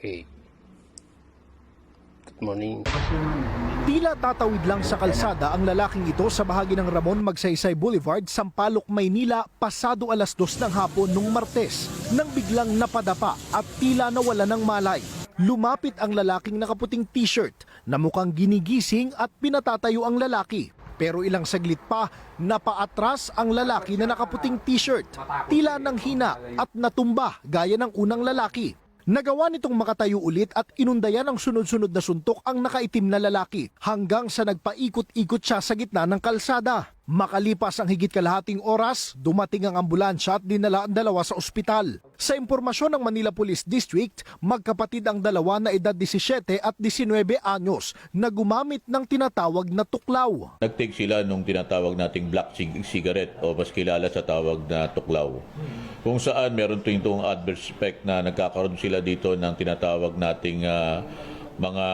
Hey. Good morning. Tila tatawid lang sa kalsada ang lalaking ito sa bahagi ng Ramon Magsaysay Boulevard, Sampaloc, Maynila pasado alas dos ng hapon nung Martes nang biglang napadapa at tila nawala ng malay. Lumapit ang lalaking nakaputing t-shirt na mukhang ginigising at pinatatayo ang lalaki. Pero ilang saglit pa, napaatras ang lalaki na nakaputing t-shirt. Tila nang hina at natumba gaya ng unang lalaki. Nagawa nitong makatayo ulit at inundayan ng sunod-sunod na suntok ang nakaitim na lalaki hanggang sa nagpaikot-ikot siya sa gitna ng kalsada. Makalipas ang higit kalahating oras, dumating ang ambulansya at dinala ang dalawa sa ospital. Sa impormasyon ng Manila Police District, magkapatid ang dalawa na edad 17 at 19 anyos na gumamit ng tinatawag na tuklaw. Nagtake sila nung tinatawag nating black cig- cigarette o mas kilala sa tawag na tuklaw. Kung saan meron ito itong adverse effect na nagkakaroon sila dito ng tinatawag nating ah, mga